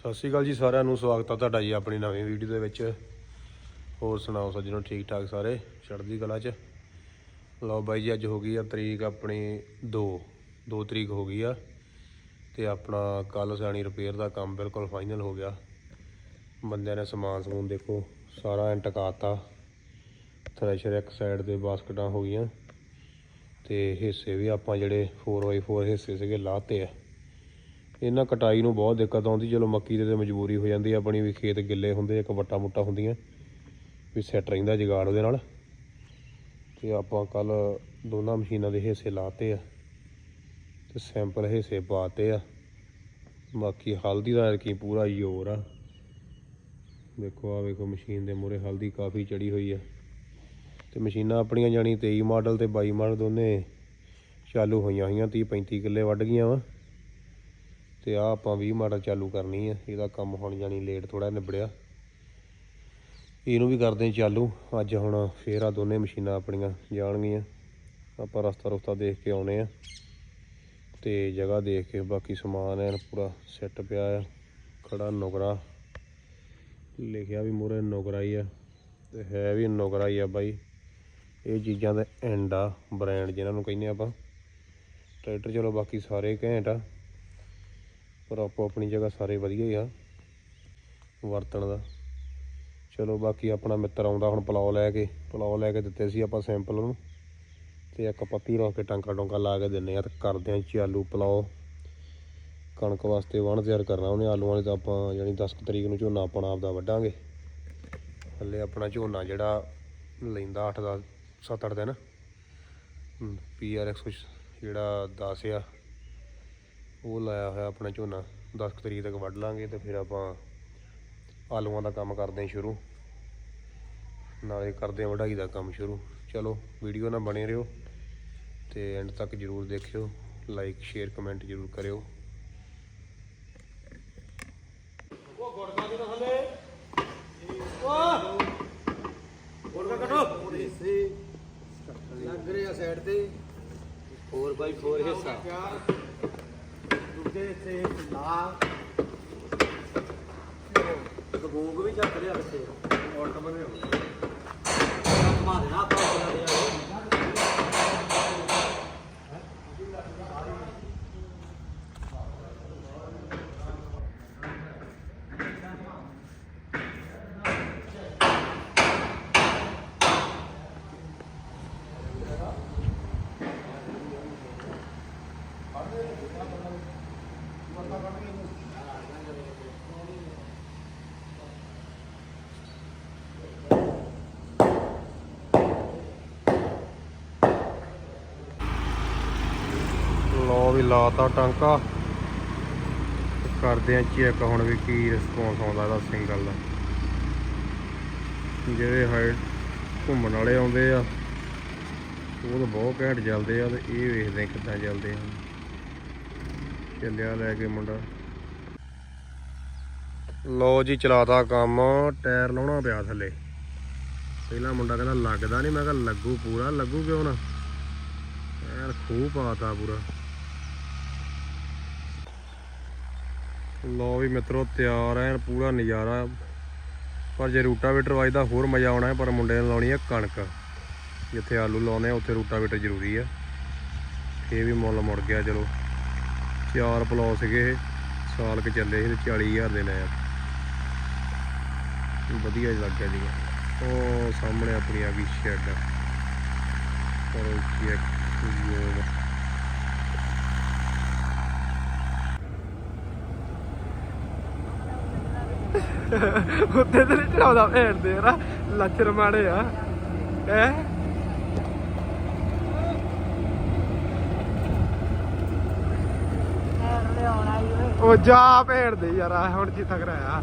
ਸਤਿ ਸ਼੍ਰੀ ਅਕਾਲ ਜੀ ਸਾਰਿਆਂ ਨੂੰ, ਸਵਾਗਤ ਆ ਤੁਹਾਡਾ ਜੀ ਆਪਣੀ ਨਵੀਂ ਵੀਡੀਓ ਦੇ ਵਿੱਚ। ਹੋਰ ਸੁਣਾਓ ਸੱਜਣੋ ਠੀਕ ਠਾਕ ਸਾਰੇ ਚੜ੍ਹਦੀ ਕਲਾ 'ਚ? ਲਓ ਬਾਈ ਜੀ, ਅੱਜ ਹੋ ਗਈ ਆ ਤਰੀਕ ਆਪਣੀ 2 2 ਤਰੀਕ ਹੋ ਗਈ ਆ ਤੇ ਆਪਣਾ ਕੱਲ ਸਿਆਣੀ ਰਿਪੇਅਰ ਦਾ ਕੰਮ ਬਿਲਕੁਲ ਫਾਈਨਲ ਹੋ ਗਿਆ। ਬੰਦਿਆਂ ਨੇ ਸਮਾਨ ਸਮੂਨ ਦੇਖੋ, ਸਾਰਾ ਐਂ ਟਕਾਤਾ ਥ੍ਰੈਸ਼ਰ ਇੱਕ ਸਾਈਡ ਤੇ ਬਾਸਕਟਾਂ ਹੋ ਗਈਆਂ ਤੇ ਹਿੱਸੇ ਵੀ ਆਪਾਂ ਜਿਹੜੇ 4x4 ਹਿੱਸੇ ਸੀਗੇ ਲਾਤੇ ਆ। ਇਹਨਾਂ ਕਟਾਈ ਨੂੰ ਬਹੁਤ ਦਿੱਕਤ ਆਉਂਦੀ ਚਲੋ ਮੱਕੀ ਦੇ ਤੇ ਮਜਬੂਰੀ ਹੋ ਜਾਂਦੀ ਆ, ਆਪਣੀ ਵੀ ਖੇਤ ਗਿੱਲੇ ਹੁੰਦੇ, ਇੱਕ ਵੱਟਾ ਮੁੱਟਾ ਹੁੰਦੀਆਂ, ਵੀ ਸੈੱਟ ਰਹਿੰਦਾ ਜਗਾੜ ਉਹਦੇ ਨਾਲ। ਤੇ ਆਪਾਂ ਕੱਲ ਦੋਨਾਂ ਮਸ਼ੀਨਾਂ ਦੇ ਹਿੱਸੇ ਲਾਤੇ ਆ, ਤੇ ਸੈਂਪਲ ਹਿੱਸੇ ਪਾਤੇ ਆ। ਬਾਕੀ ਹਲਦੀ ਦਾ ਕੀ ਪੂਰਾ ਜ਼ੋਰ ਆ। ਦੇਖੋ ਆ ਵੇਖੋ, ਮਸ਼ੀਨ ਦੇ ਮੂਹਰੇ ਹਲਦੀ ਕਾਫੀ ਚੜੀ ਹੋਈ ਆ। ਤੇ ਮਸ਼ੀਨਾਂ ਆਪਣੀਆਂ ਜਾਣੀ 23 ਮਾਡਲ ਤੇ 22 ਮਾਡਲ ਦੋਨੇ ਚਾਲੂ ਹੋਈਆਂ ਹੋਈਆਂ 30 35 ਕਿੱਲੇ ਵੱਢ ਗਈਆਂ ਵਾ। ਤੇ ਆ ਆਪਾਂ 20 ਮਾਡਲ ਚਾਲੂ ਕਰਨੀ ਆ, ਇਹਦਾ ਕੰਮ ਹੁਣ ਜਾਣੀ ਲੇਟ ਥੋੜਾ ਨਿਬੜਿਆ। ਇਹਨੂੰ ਵੀ ਕਰਦੇ ਚਾਲੂ, ਅੱਜ ਹੁਣ ਫੇਰ ਆ ਦੋਨੇ ਮਸ਼ੀਨਾਂ ਆਪਣੀਆਂ ਜਾਣਗੀਆਂ। ਆਪਾਂ ਰਸਤਾ ਰੁਸਤਾ ਦੇਖ ਕੇ ਆਉਣੇ ਆ ਤੇ ਜਗ੍ਹਾ ਦੇਖ ਕੇ ਬਾਕੀ ਸਮਾਨ ਐਨ ਪੂਰਾ ਸੈੱਟ ਪਿਆ ਆ, ਖੜਾ ਨੁਕਰਾ। ਲਿਖਿਆ ਵੀ ਮੂਰੇ ਨੁਕਰਾ ਹੀ ਆ ਤੇ ਹੈ ਵੀ ਨੁਕਰਾ ਹੀ ਆ ਬਾਈ। ਇਹ ਚੀਜ਼ਾਂ ਦਾ ਐਂਡ ਆ ਬ੍ਰਾਂਡ ਜਿਹਨਾਂ ਨੂੰ ਕਹਿੰਦੇ ਆਪਾਂ। ਟਰੈਕਟਰ ਚਲੋ ਬਾਕੀ ਸਾਰੇ ਘੈਂਟ ਆ। ਪਰ ਆਪੋ ਆਪਣੀ ਜਗ੍ਹਾ ਸਾਰੇ ਵਧੀਆ ਹੀ ਆ, ਵਰਤਣ ਦਾ। ਚਲੋ ਬਾਕੀ ਆਪਣਾ ਮਿੱਤਰ ਆਉਂਦਾ ਹੁਣ ਪਲਾਓ ਲੈ ਕੇ, ਪਲਾਓ ਲੈ ਕੇ ਦਿੱਤੇ ਸੀ ਆਪਾਂ ਸੈਂਪਲ ਨੂੰ ਤੇ ਇੱਕ ਪੱਤੀ ਰੱਖ ਕੇ ਟਾਂਕਾ ਟੋਂਕਾ ਲਾ ਕੇ ਦਿੰਨੇ ਆ ਤੇ ਕਰਦੇ ਆ ਚਾਲੂ ਪਲਾਓ। ਕਣਕ ਵਾਸਤੇ ਵਣ ਤਿਆਰ ਕਰਨਾ ਉਹਨੇ, ਆਲੂਆਂ ਵਾਲੇ ਤਾਂ ਆਪਾਂ ਜਾਨੀ 10 ਤਰੀਕ ਨੂੰ ਝੋਨਾ ਆਪਣਾ ਆਪਦਾ ਵੱਢਾਂਗੇ। ਹੱਲੇ ਆਪਣਾ ਝੋਨਾ ਜਿਹੜਾ ਲੈਂਦਾ 8 ਦਾ 7-8 ਦਿਨ। ਪੀਆਰ 100 ਜਿਹੜਾ 10 ਆ। ਉਹ ਲਾਇਆ ਹੋਇਆ ਆਪਣਾ ਝੋਨਾ 10 ਕੁ ਤਰੀਕ ਤੱਕ ਵੱਢ ਲਾਂਗੇ ਤੇ ਫਿਰ ਆਪਾਂ ਆਲੂਆਂ ਦਾ ਕੰਮ ਕਰਦੇ ਹਾਂ ਸ਼ੁਰੂ। ਨਾਲੇ ਕਰਦੇ ਹਾਂ ਵਢਾਈ ਦਾ ਕੰਮ ਸ਼ੁਰੂ। ਚਲੋ, ਵੀਡੀਓ ਨਾਲ ਬਣੇ ਰਹੋ ਤੇ ਐਂਡ ਤੱਕ ਜਰੂਰ ਦੇਖਿਓ। ਲਾਈਕ ਸ਼ੇਅਰ ਕਮੈਂਟ ਜਰੂਰ ਕਰਿਓ। ਲੱਗ ਰਿਹਾ ਸਾਈਡ ਤੇ। 4x4 ਹਿੱਸਾ। ਦੂਜੇ ਇੱਥੇ ਲਾ। ਗੋਗ ਵੀ ਚੱਕ ਰਿਹਾ ਇੱਥੇ ਔਲਟ ਬਣੇ ਹੋਏ। ਘੁਮਾ ਦੇਣਾ ਆਪਾਂ। ਉਹਨਾਂ ਦੇ ਆਲੇ ਲੋ ਵੀ ਲਾਤਾ ਟਾਂਕਾ। ਕਰਦੇ ਆ ਚੈੱਕ ਹੁਣ ਵੀ ਕੀ ਰਿਸਪੌਂਸ ਆਉਂਦਾ ਇਹਦਾ ਸਿੰਗਲ ਦਾ। ਜਿਹੜੇ ਹਾਈਟ ਘੁੰਮਣ ਵਾਲੇ ਆਉਂਦੇ ਆ, ਉਹ ਤਾਂ ਬਹੁਤ ਘੈਂਟ ਚੱਲਦੇ ਆ ਤੇ ਇਹ ਵੇਖਦੇ ਕਿੱਦਾਂ ਚੱਲਦੇ ਆ। ਚੱਲਿਆ ਲੈ ਕੇ ਮੁੰਡਾ। ਲੋ ਜੀ ਚਲਾਤਾ ਕੰਮ, ਟਾਇਰ ਲਾਉਣਾ ਪਿਆ ਥੱਲੇ। ਪਹਿਲਾਂ ਮੁੰਡਾ ਕਹਿੰਦਾ ਲੱਗਦਾ ਨਹੀਂ ਮੈਂ ਕਿਹਾ ਲੱਗੂ ਪੂਰਾ, ਲੱਗੂ ਕਿਉਂ ਨਾ? ਯਾਰ ਖੂਹ ਪਾਤਾ ਪੂਰਾ। ਲੋ ਵੀ ਮਿੱਤਰੋ, ਤਿਆਰ ਐਨ ਪੂਰਾ ਨਜ਼ਾਰਾ। ਪਰ ਜੇ ਰੂਟਾਵੇਟਰ ਵੱਜਦਾ ਹੋਰ ਮਜ਼ਾ ਆਉਣਾ ਹੈ, ਪਰ ਮੁੰਡੇ ਨੇ ਲਾਉਣੀ ਹੈ ਕਣਕ। ਜਿੱਥੇ ਆਲੂ ਲਾਉਨੇ ਆ, ਉੱਥੇ ਰੂਟਾਵੇਟਰ ਜ਼ਰੂਰੀ ਆ ਇਹ ਵੀ ਮੁੱਲ ਮੁੜ ਗਿਆ, ਚਲੋ। ਚਾਰ ਪਲੋ ਸੀਗੇ ਸਾਲ ਕ ਚੱਲੇ ਸੀ ਤੇ 40000 ਦੇ ਲਏ ਵਧੀਆ ਜਿਹਾ ਲੱਗਿਆ ਜੀ। ਉਹ ਸਾਹਮਣੇ ਆਪਣੀ ਆ ਗਈ ਸ਼ੈੱਡ ਕਰੋ ਚੈੱਕ ਯੋ ਉੱਤੇ ਤੇ ਨਹੀਂ ਚਲਾਉਂਦਾ ਭੈਣ ਦੇ ਯਾਰ ਲੱਛਰ ਮਾੜੇ ਆ। ਹੈ? ਉਹ ਜਾ ਭੈਣ ਦੇ ਯਾਰ ਹੁਣ ਜਿੱਥਾ ਕਰਾਇਆ